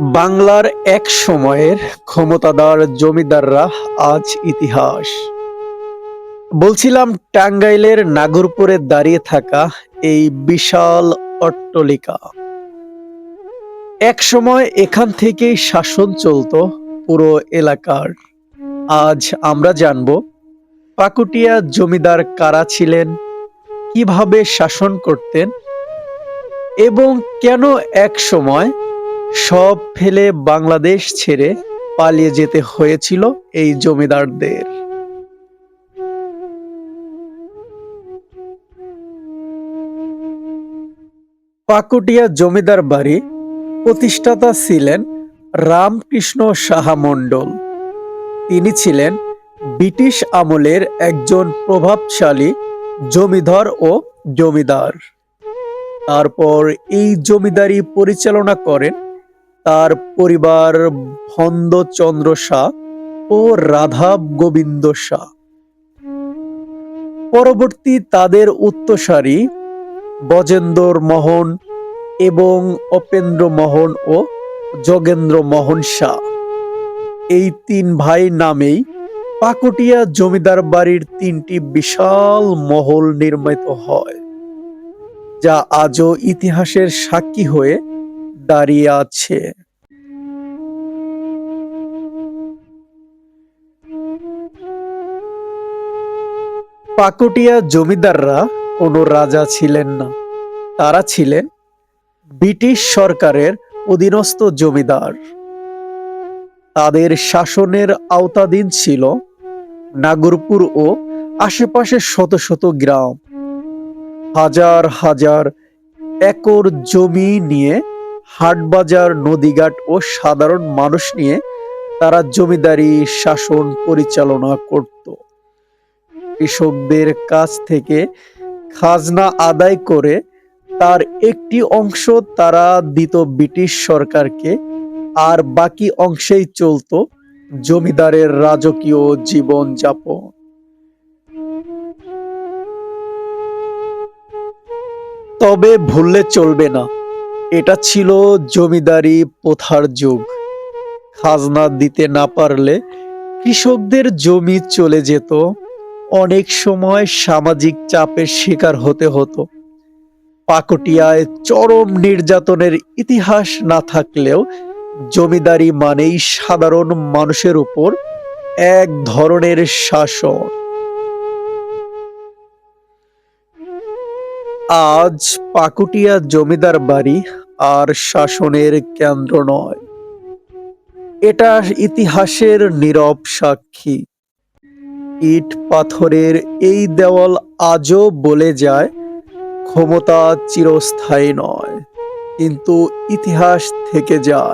বাংলার এক সময়ের ক্ষমতাদার জমিদাররা আজ ইতিহাস। বলছিলাম টাঙ্গাইলের নাগরপুরে দাঁড়িয়ে থাকা এই বিশাল অট্টলিকা। এক সময় এখান থেকেই শাসন চলতো পুরো এলাকার। আজ আমরা জানব পাকুটিয়া জমিদার কারা ছিলেন, কীভাবে শাসন করতেন এবং কেন এক সময় সব ফেলে বাংলাদেশ ছেড়ে পালিয়ে যেতে হয়েছিল এই জমিদারদের। পাকুটিয়া জমিদার বাড়ি প্রতিষ্ঠাতা ছিলেন রামকৃষ্ণ সাহা মণ্ডল। তিনি ছিলেন ব্রিটিশ আমলের একজন প্রভাবশালী জমিদার ও জমিদার। তারপর এই জমিদারি পরিচালনা করেন তার পরিবার ভন্দচন্দ্র শাহ ও রাধাব গোবিন্দ শাহ। পরবর্তী তাদের উত্তরসারী বজেন্দ্র মোহন এবং অপেন্দ্র মোহন ও যোগেন্দ্র মোহন শাহ। এই তিন ভাই নামেই পাকুটিয়া জমিদার বাড়ির তিনটি বিশাল মহল নির্মিত হয়, যা আজও ইতিহাসের সাক্ষী হয়ে দাঁড়িয়ে আছে। পাকুটিয়া জমিদাররা কোনো রাজা ছিলেন না। তারা ছিলেন ব্রিটিশ সরকারের অধীনস্থ জমিদার। তাদের শাসনের আওতাধীন ছিল নাগরপুর ও আশেপাশের শত শত গ্রাম। হাজার হাজার একর জমি নিয়ে হাটবাজার, নদীঘাট ও সাধারণ মানুষ নিয়ে তারা জমিদারি, শাসন পরিচালনা করত। কৃষকদের কাছ থেকে খাজনা আদায় করে তার একটি অংশ তারা দিত ব্রিটিশ সরকারকে, আর বাকি অংশেই চলতো জমিদারের রাজকীয় জীবন যাপন তবে ভুললে চলবে না। এটা ছিল জমিদারি প্রথার যুগ। খাজনা দিতে না পারলে কৃষকদের জমি চলে যেত। অনেক সময় সামাজিক চাপের শিকার হতে হতো। পাকটিয়ায় চরম নির্যাতনের ইতিহাস না থাকলেও জমিদারি মানেই সাধারণ মানুষের উপর এক ধরনের শাসন। আজ পাকুটিয়া জমিদার বাড়ি আর শাসনের কেন্দ্র নয়। এটা ইতিহাসের নীরব সাক্ষী। ইট পাথরের এই দেওয়াল আজও বলে যায়, ক্ষমতা চিরস্থায়ী নয়, কিন্তু ইতিহাস থেকে যায়।